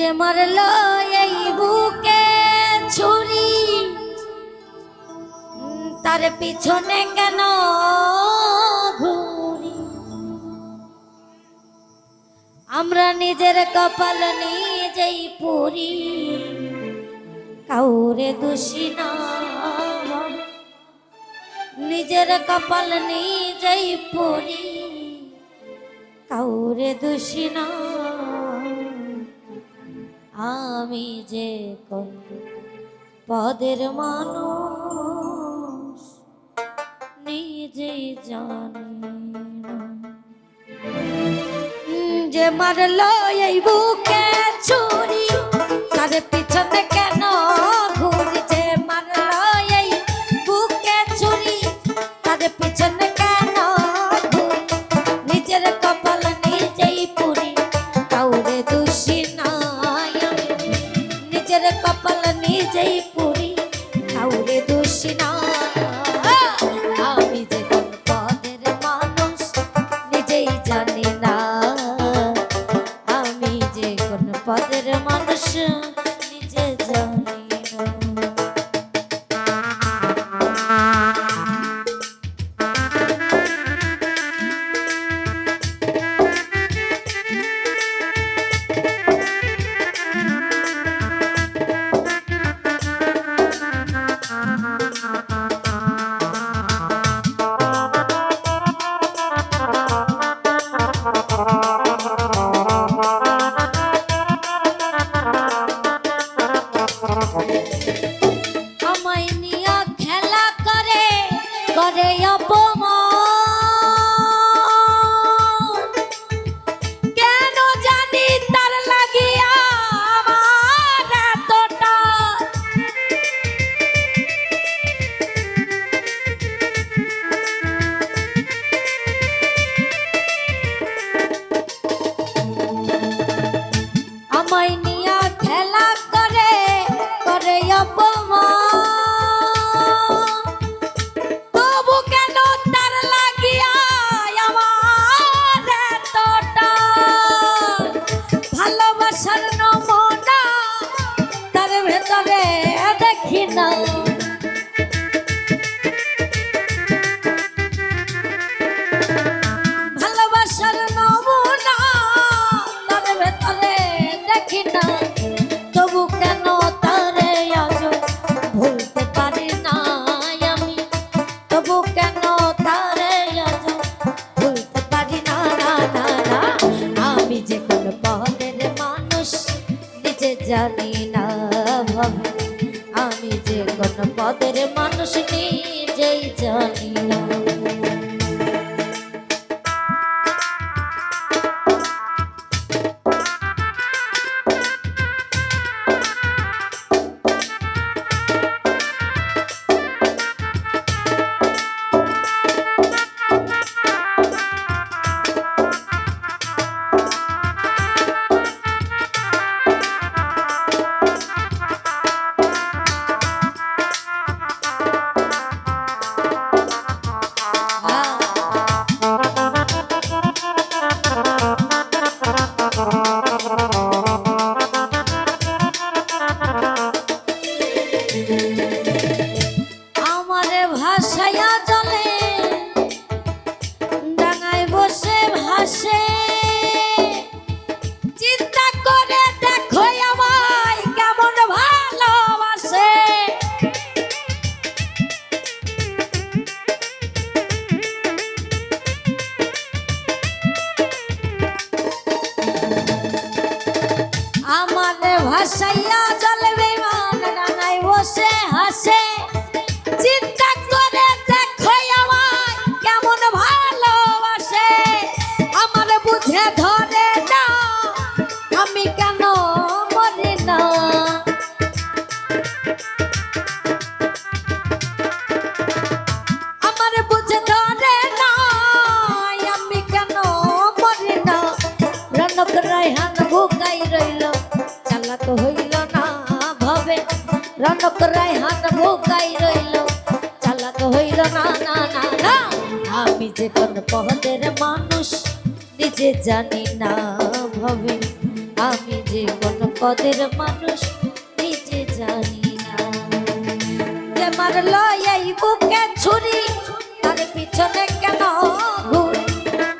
যে মরল এই বুকে ছুরি, তার পিছনে কেন আমরা নিজের কপাল নিজেই পুরি, কাউরে দোষী না নিজের কপাল নিজেই পুরি, কাউরে দোষী না আমি যে কোন পদের মানুষ নিজে জানি যে মারল এই বুক day. got a কোন পদের মানুষ নিজে জানি না ভাব আমি যে কোন পদের মানুষ নিয়ে ভাসাইয়া জলে হাত ভোকাই রইল। চালাক হইল, না না না না। আমি যে কোন পহদের মানুষ, নিজে জানি না ভাবে। আমি যে কোন পদের মানুষ, নিজে জানি না। যে মারল এই বুকে ছুরি, তার পিছনে কেন ঘুরি?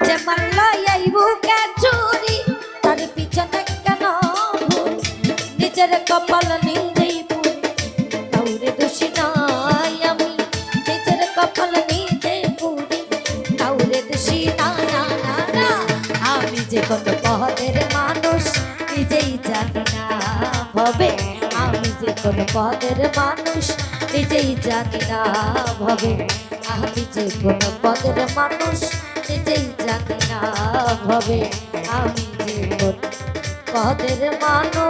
যে মারল এই বুকে কোন পদের মানুষ নিজেই জানি না ভবে। আমি যে কোনো পদের মানুষ নিজেই জানি না ভবে। আমি যে কোনো পদের মানুষ